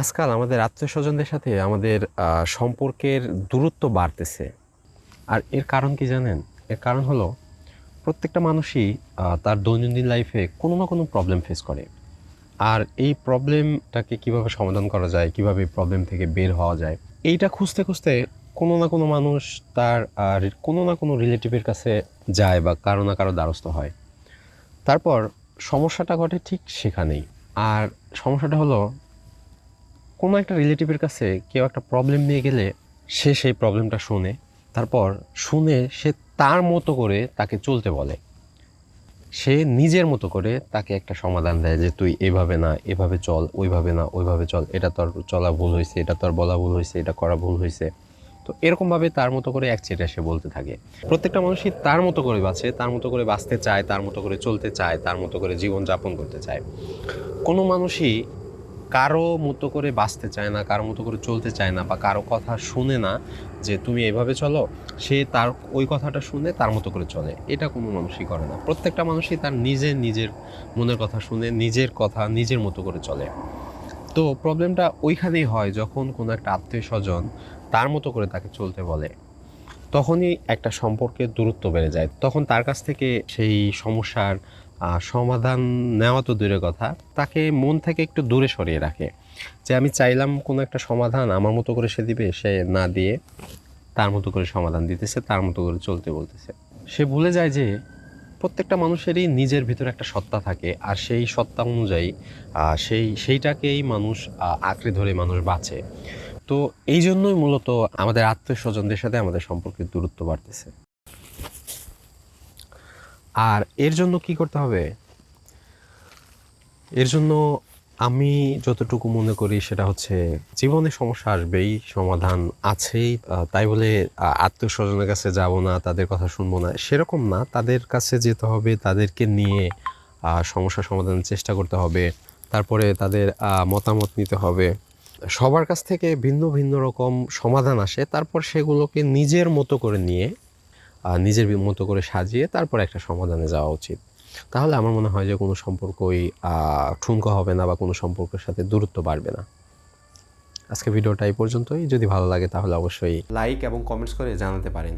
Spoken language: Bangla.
আজকাল আমাদের আত্মীয় স্বজনদের সাথে আমাদের সম্পর্কের দূরত্ব বাড়তেছে। আর এর কারণ কি জানেন? এর কারণ হলো, প্রত্যেকটা মানুষই তার দৈনন্দিন লাইফে কোনো না কোনো প্রবলেম ফেস করে। আর এই প্রবলেমটাকে কীভাবে সমাধান করা যায়, কীভাবে এই প্রবলেম থেকে বের হওয়া যায়, এইটা খুঁজতে খুঁজতে কোনো না কোনো মানুষ তার আর কোনো না কোনো রিলেটিভের কাছে যায় বা কারও না কারও দ্বারস্থ হয়। তারপর সমস্যাটা ঘটে ঠিক সেখানেই। আর সমস্যাটা হলো কোনো একটা রিলেটিভের কাছে কেউ একটা প্রবলেম নিয়ে গেলে সে সেই প্রবলেমটা শুনে, তারপর শুনে সে তার মতো করে তাকে চলতে বলে। সে নিজের মতো করে তাকে একটা সমাধান দেয় যে তুই এভাবে না, এভাবে চল, ওইভাবে না, ওইভাবে চল, এটা তোর চলা ভুল হয়েছে এটা তোর বলা ভুল হয়েছে এটা করা ভুল হয়েছে তো এরকমভাবে তার মতো করে এক চেটে সে বলতে থাকে। প্রত্যেকটা মানুষই তার মতো করে বাঁচে, তার মতো করে বাঁচতে চায়, তার মতো করে চলতে চায়, তার মতো করে জীবন যাপন করতে চায়। কোনো মানুষই কারও মতো করে বাঁচতে চায় না, কারও মতো করে চলতে চায় না বা কারও কথা শুনে না যে তুমি এভাবে চলো, সে তার ওই কথাটা শুনে তার মতো করে চলে। এটা কোনো মানুষই করে না। প্রত্যেকটা মানুষই তার নিজের নিজের মনের কথা শুনে, নিজের কথা নিজের মতো করে চলে। তো প্রবলেমটা ওইখানেই হয় যখন কোনো একটা আত্মীয় স্বজন তার মতো করে তাকে চলতে বলে। তখনই একটা সম্পর্কের দূরত্ব বেড়ে যায়। তখন তার কাছ থেকে সেই সমস্যার সমাধান নেওয়া তো দূরের কথা, তাকে মন থেকে একটু দূরে সরিয়ে রাখে। যে আমি চাইলাম কোনো একটা সমাধান, আমার মতো করে সে দিবে, সে না দিয়ে তার মতো করে সমাধান দিতেছে, তার মতো করে চলতে বলতেছে। সে ভুলে যায় যে প্রত্যেকটা মানুষেরই নিজের ভিতরে একটা সত্তা থাকে, আর সেই সত্তা অনুযায়ী সেই, সেইটাকেই মানুষ আঁকড়ে ধরে মানুষ বাঁচে। তো এই জন্যই মূলত আমাদের আত্মীয় স্বজনদের সাথে আমাদের সম্পর্কের দূরত্ব বাড়তেছে। আর এর জন্য কি করতে হবে? এর জন্য আমি যতটুকু মনে করি সেটা হচ্ছে জীবনে সমস্যা আসবেই, সমাধান আছেই। তাই বলে আত্মীয় স্বজনের কাছে যাব না, তাদের কথা শুনব না, সেরকম না। তাদের কাছে যেতে হবে, তাদেরকে নিয়ে সমস্যা সমাধানের চেষ্টা করতে হবে। তারপরে তাদের মতামত নিতে হবে। সবার কাছ থেকে ভিন্ন ভিন্ন রকম সমাধান আসে। তারপর সেগুলোকে নিজের মতো করে নিয়ে নিজের মতো করে সাজিয়ে তারপর একটা সমাধানে যাওয়া উচিত। তাহলে আমার মনে হয় যে কোনো সম্পর্কই ঠুনকো হবে না বা কোনো সম্পর্কের সাথে দূরত্ব বাড়বে না। আজকে ভিডিওটা এই পর্যন্তই। যদি ভালো লাগে তাহলে অবশ্যই লাইক এবং কমেন্টস করে জানাতে পারেন।